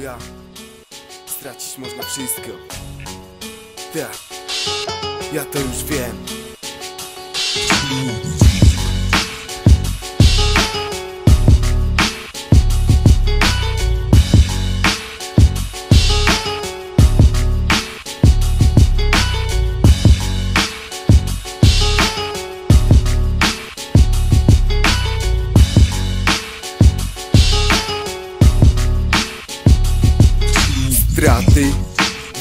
chuja Stracić można wszystko. Tak. Ja to już wiem Straty.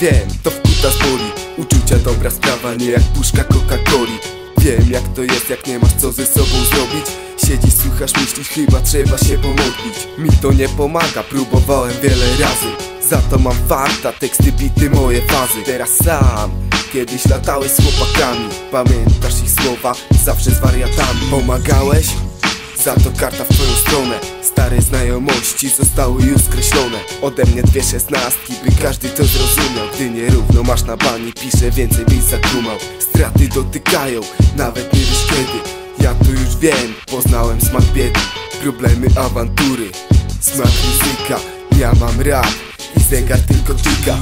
Wiem, to wkuta boli. Uczucia dobra sprawa, nie jak puszka Coca-Coli. Wiem jak to jest, jak nie masz co ze sobą zrobić. Siedzisz, słuchasz, myślisz, chyba trzeba się pomodlić. Mi to nie pomaga, próbowałem wiele razy. Za to mam farta, teksty bity moje fazy. Teraz sam Kiedyś latałeś z chłopakami. Pamiętasz ich słowa? Zawsze z wariatami. Pomagałeś? Za to karta w twoją stronę. Stare znajomości zostały już skreślone. Ode mnie dwie szesnastki, by każdy to zrozumiał. Gdy nierówno masz na bani, piszę więcej byś zakumał Straty dotykają, nawet nie wiesz kiedy. Ja to już wiem, poznałem smak biedy. Problemy, awantury, smak ryzyka Ja mam rap i zegar tylko tyka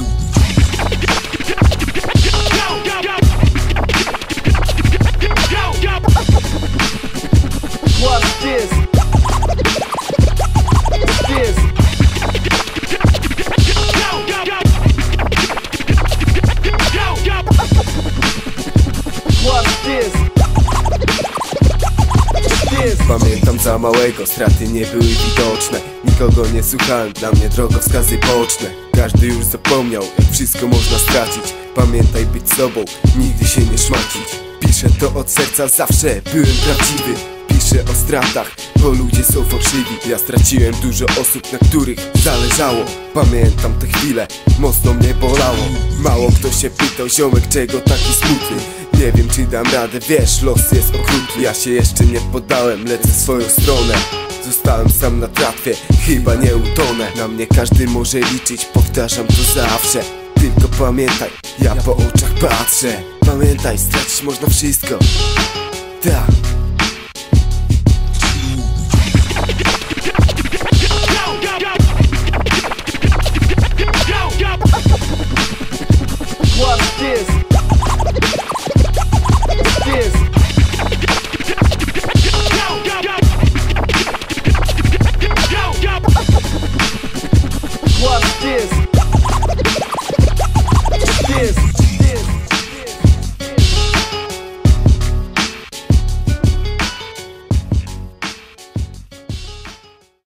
Pamiętam za małego, straty nie były widoczne. Nikogo nie słuchałem, dla mnie drogowskazy boczne Każdy już zapomniał, jak wszystko można stracić. Pamiętaj być sobą, nigdy się nie szmacić. Piszę to od serca, zawsze byłem prawdziwy. Piszę o stratach, bo ludzie są fałszywi. Ja straciłem dużo osób, na których zależało. Pamiętam te chwile, mocno mnie bolało. Mało kto się pytał, ziomek, czego taki smutny nie wiem czy dam radę, wiesz, los jest okrutny. Ja się jeszcze nie poddałem, lecę swoją stronę. Zostałem sam na tratwie, chyba nie utonę. Na mnie każdy może liczyć, powtarzam to zawsze. Tylko pamiętaj, ja po oczach patrzę. Pamiętaj, stracić można wszystko. Tak